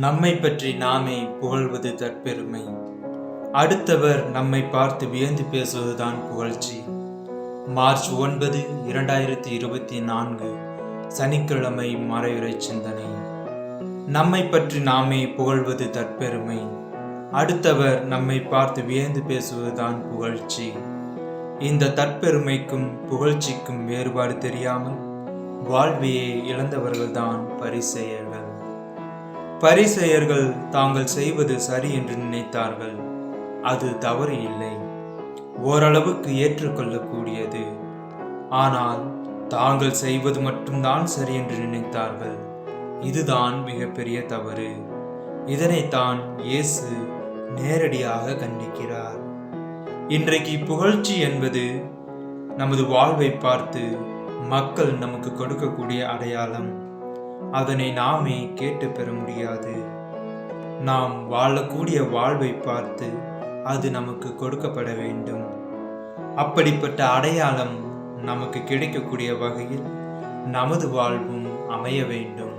நம்மை பற்றி நாமே புகழ்வது தற்பெருமை. அடுத்தவர் நம்மை பார்த்து வியந்து பேசுவதுதான் புகழ்ச்சி. மார்ச் ஒன்பது இரண்டாயிரத்தி இருபத்தி நான்கு சனிக்கிழமை மறையுறை சிந்தனை. நம்மை பற்றி நாமே புகழ்வது தற்பெருமை. அடுத்தவர் நம்மை பார்த்து வியந்து பேசுவதுதான் புகழ்ச்சி. இந்த தற்பெருமைக்கும் புகழ்ச்சிக்கும் வேறுபாடு தெரியாமல் வாழ்வையே இழந்தவர்கள்தான் பரிசெயர்கள். பரிசெயர்கள் தாங்கள் செய்வது சரி என்று நினைத்தார்கள். அது தவறு இல்லை. ஓரளவுக்கு ஏற்றுக்கொள்ளக்கூடியது. ஆனால் தாங்கள் செய்வது மட்டும்தான் சரி என்று நினைத்தார்கள். இதுதான் மிகப்பெரிய தவறு. இதனைத்தான் இயேசு நேரடியாக கண்டிக்கிறார். இன்றைக்கு புகழ்ச்சி என்பது நமது வாழ்வை பார்த்து மக்கள் நமக்கு கொடுக்கக்கூடிய அடையாளம். அதனை நாமே கேட்டு பெற முடியாது. நாம் வாழக்கூடிய வாழ்வை பார்த்து அது நமக்கு கொடுக்கப்பட வேண்டும். அப்படிப்பட்ட அடையாளம் நமக்கு கிடைக்கக்கூடிய வகையில் நமது வாழ்வும் அமைய வேண்டும்.